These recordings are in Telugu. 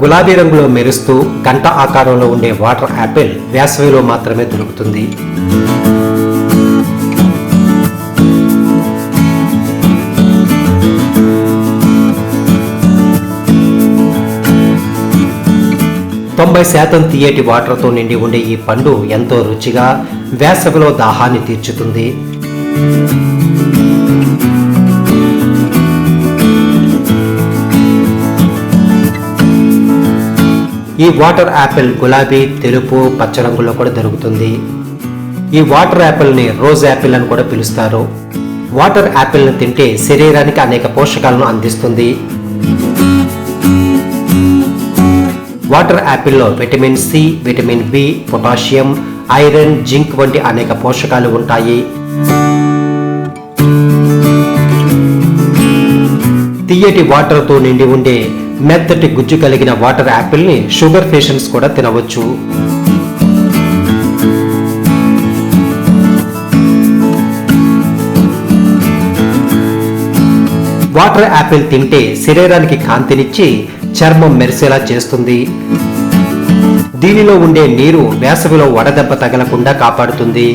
గులాబీ రంగులో మెరుస్తూ గంట ఆకారంలో ఉండే వాటర్ యాపిల్ వేసవిలో మాత్రమే దొరుకుతుంది. తొంభై శాతం తీయటి వాటర్తో నిండి ఉండే ఈ పండు ఎంతో రుచిగా వేసవిలో దాహాన్ని తీర్చుతుంది. ఈ వాటర్ యాపిల్ గులాబీ తెలుపు పచ్చ రంగులో కూడా దొరుకుతుంది. ఈ వాటర్ యాపిల్ని రోజ్ యాపిల్ అని కూడా పిలుస్తారు. వాటర్ యాపిల్ని తింటే శరీరానికి అనేక పోషకాలను అందిస్తుంది. Water యాపిల్లో vitamin C vitamin B potassium iron zinc వంటి అనేక పోషకాలు ఉంటాయి. తీయటి వాటర్తో నిండి ఉండే మెత్తటి గుజ్జు కలిగిన వాటర్ యాపిల్ని షుగర్ పేషెంట్స్ కూడా తినవచ్చు. వాటర్ యాపిల్ తింటే శరీరానికి కాంతినిచ్చి చర్మం మెరిసేలా చేస్తుంది. దీనిలో ఉండే నీరు వేసవిలో వడదెబ్బ తగలకుండా కాపాడుతుంది.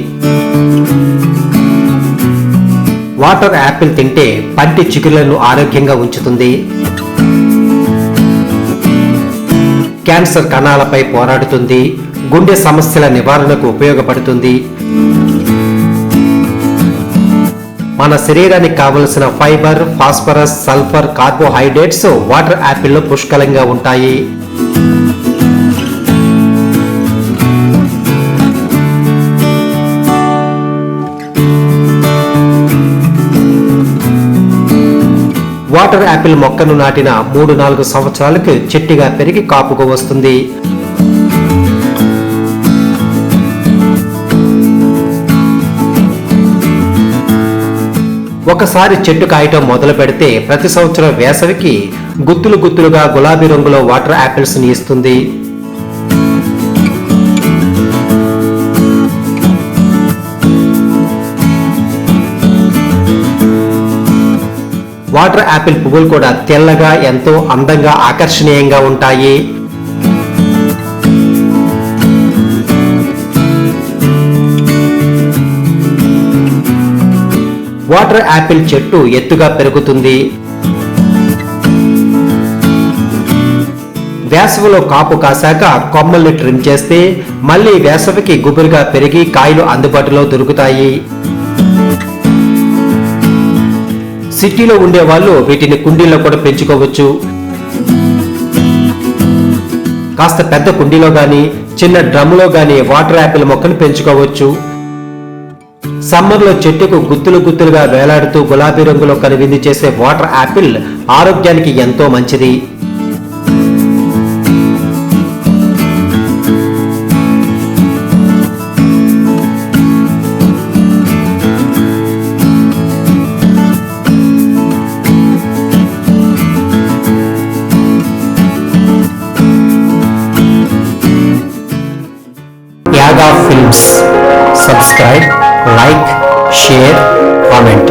వాటర్ యాపిల్ తింటే పంటి చిగుళ్ళను ఆరోగ్యంగా ఉంచుతుంది. క్యాన్సర్ కణాలపై పోరాడుతుంది గుండె సమస్యల నివారణకు ఉపయోగపడుతుంది. మన శరీరానికి కావలసిన fibre phosphorus sulphur carbohydrates water యాపిల్లో పుష్కలంగా ఉంటాయి. వాటర్ యాపిల్ మొక్కను నాటిన మూడు నాలుగు సంవత్సరాలకు చెట్టుగా పెరిగి కాపుకు వస్తుంది. ఒకసారి చెట్టు కాయటం మొదలు పెడితే ప్రతి సంవత్సరం వేసవికి గుత్తులు గుత్తులుగా గులాబీ రంగులో వాటర్ యాపిల్స్ని ఇస్తుంది. వాటర్ యాపిల్ పువ్వులు కూడా తెల్లగా ఎంతో అందంగా ఆకర్షణీయంగా ఉంటాయి. వాటర్ యాపిల్ చెట్టు ఎత్తుగా పెరుగుతుంది. వేసవిలో కాపు కాశాక కొమ్మల్ని ట్రిమ్ చేస్తే మళ్ళీ వేసవికి గుబురుగా పెరిగి కాయలు అందుబాటులో దొరుకుతాయి. సిటీలో ఉండే వాళ్ళు వీటిని కుండీల్లో కూడా పెంచుకోవచ్చు. కాస్త పెద్ద కుండీలో గాని చిన్న డ్రమ్లో గాని వాటర్ యాపిల్ మొక్కను పెంచుకోవచ్చు. సమ్మర్లో చెట్టుకు గుత్తులు గుత్తులుగా వేలాడుతూ గులాబీ రంగులో కనువిందు చేసే వాటర్ యాపిల్ ఆరోగ్యానికి ఎంతో మంచిది. యాగా films subscribe like share comment